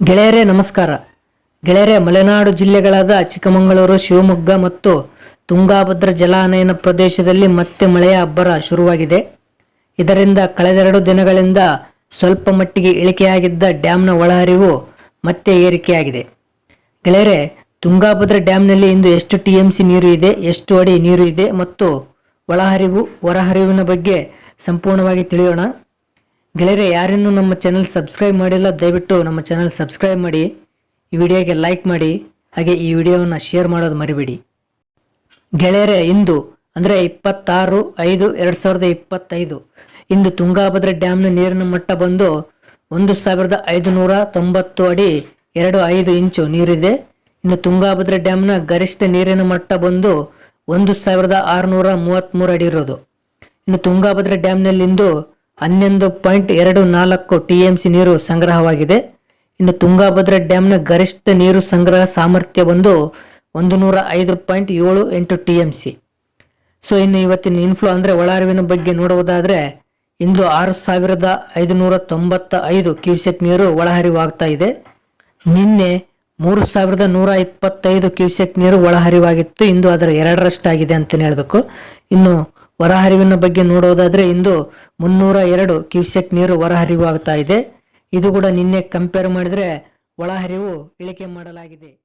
ಗೆಳೆಯರೇ ನಮಸ್ಕಾರ. ಗೆಳೆಯರೇ, ಮಲೆನಾಡು ಜಿಲ್ಲೆಗಳಾದ ಚಿಕ್ಕಮಗಳೂರು, ಶಿವಮೊಗ್ಗ ಮತ್ತು ತುಂಗಾಭದ್ರ ಜಲಾನಯನ ಪ್ರದೇಶದಲ್ಲಿ ಮತ್ತೆ ಮಳೆಯ ಅಬ್ಬರ ಶುರುವಾಗಿದೆ. ಇದರಿಂದ ಕಳೆದೆರಡು ದಿನಗಳಿಂದ ಸ್ವಲ್ಪ ಮಟ್ಟಿಗೆ ಇಳಿಕೆಯಾಗಿದ್ದ ಡ್ಯಾಮ್ನ ಒಳಹರಿವು ಮತ್ತೆ ಏರಿಕೆಯಾಗಿದೆ. ಗೆಳೆಯರೆ, ತುಂಗಾಭದ್ರ ಡ್ಯಾಮ್ನಲ್ಲಿ ಇಂದು ಎಷ್ಟು ಟಿ ಎಂ ಸಿ ನೀರು ಇದೆ, ಎಷ್ಟು ಅಡಿ ನೀರು ಇದೆ ಮತ್ತು ಒಳಹರಿವು, ಹೊರಹರಿವಿನ ಬಗ್ಗೆ ಸಂಪೂರ್ಣವಾಗಿ ತಿಳಿಯೋಣ. ಗೆಳೆಯರೆ, ಯಾರಿನ್ನೂ ನಮ್ಮ ಚಾನಲ್ ಸಬ್ಸ್ಕ್ರೈಬ್ ಮಾಡಿಲ್ಲ, ದಯವಿಟ್ಟು ನಮ್ಮ ಚಾನಲ್ ಸಬ್ಸ್ಕ್ರೈಬ್ ಮಾಡಿ, ಈ ವಿಡಿಯೋಗೆ ಲೈಕ್ ಮಾಡಿ, ಹಾಗೆ ಈ ವಿಡಿಯೋವನ್ನು ಶೇರ್ ಮಾಡೋದು ಮರಿಬೇಡಿ. ಗೆಳೆಯರೆ, ಇಂದು ಅಂದರೆ ಇಪ್ಪತ್ತಾರು ಐದು ಎರಡು ಸಾವಿರದ ಇಪ್ಪತ್ತೈದು, ಇಂದು ತುಂಗಾಭದ್ರಾ ಡ್ಯಾಮ್ನ ನೀರಿನ ಮಟ್ಟ ಬಂದು ಒಂದು ಸಾವಿರದ ಐದುನೂರ ತೊಂಬತ್ತು ಅಡಿ ಎರಡು ಐದು ಇಂಚು ನೀರಿದೆ. ಇನ್ನು ತುಂಗಾಭದ್ರಾ ಡ್ಯಾಮ್ನ ಗರಿಷ್ಠ ನೀರಿನ ಮಟ್ಟ ಬಂದು ಒಂದು ಸಾವಿರದ ಆರುನೂರ ಮೂವತ್ತ್ಮೂರು ಅಡಿ ಇರೋದು. ಇನ್ನು ತುಂಗಾಭದ್ರಾ ಡ್ಯಾಮ್ನಲ್ಲಿಂದು ಹನ್ನೊಂದು ಪಾಯಿಂಟ್ ಎರಡು ನಾಲ್ಕು ಟಿ ಎಂ ಸಿ ನೀರು ಸಂಗ್ರಹವಾಗಿದೆ. ಇನ್ನು ತುಂಗಾಭದ್ರಾ ಡ್ಯಾಮ್ನ ಗರಿಷ್ಠ ನೀರು ಸಂಗ್ರಹ ಸಾಮರ್ಥ್ಯ ಬಂದು ಒಂದು ನೂರ ಐದು ಪಾಯಿಂಟ್ ಏಳು ಎಂಟು ಟಿ ಎಂ ಸಿ. ಸೊ, ಇನ್ನು ಇವತ್ತಿನ ಇನ್ಫ್ಲೋ ಅಂದರೆ ಒಳಹರಿವಿನ ಬಗ್ಗೆ ನೋಡುವುದಾದರೆ, ಇಂದು ಆರು ಸಾವಿರದ ಐದುನೂರ ತೊಂಬತ್ತ ಐದು ಕ್ಯೂಸೆಕ್ ನೀರು ಒಳಹರಿವಾಗ್ತಾ ಇದೆ. ನಿನ್ನೆ ಮೂರು ಸಾವಿರದ ನೂರ ಇಪ್ಪತ್ತೈದು ಕ್ಯೂಸೆಕ್ ನೀರು ಒಳಹರಿವಾಗಿತ್ತು. ಇಂದು ಅದರ ಎರಡರಷ್ಟಾಗಿದೆ ಅಂತಲೇ ಹೇಳಬೇಕು. ಇನ್ನು ಹೊರಹರಿವಿನ ಬಗ್ಗೆ ನೋಡೋದಾದ್ರೆ ಇಂದು ಮುನ್ನೂರ ಎರಡು ಕ್ಯೂಸೆಕ್ ನೀರು ಹೊರಹರಿವಾಗ್ತಾ ಇದೆ. ಇದು ಕೂಡ ನಿನ್ನೆ ಕಂಪೇರ್ ಮಾಡಿದ್ರೆ ಒಳಹರಿವು ಇಳಿಕೆ ಮಾಡಲಾಗಿದೆ.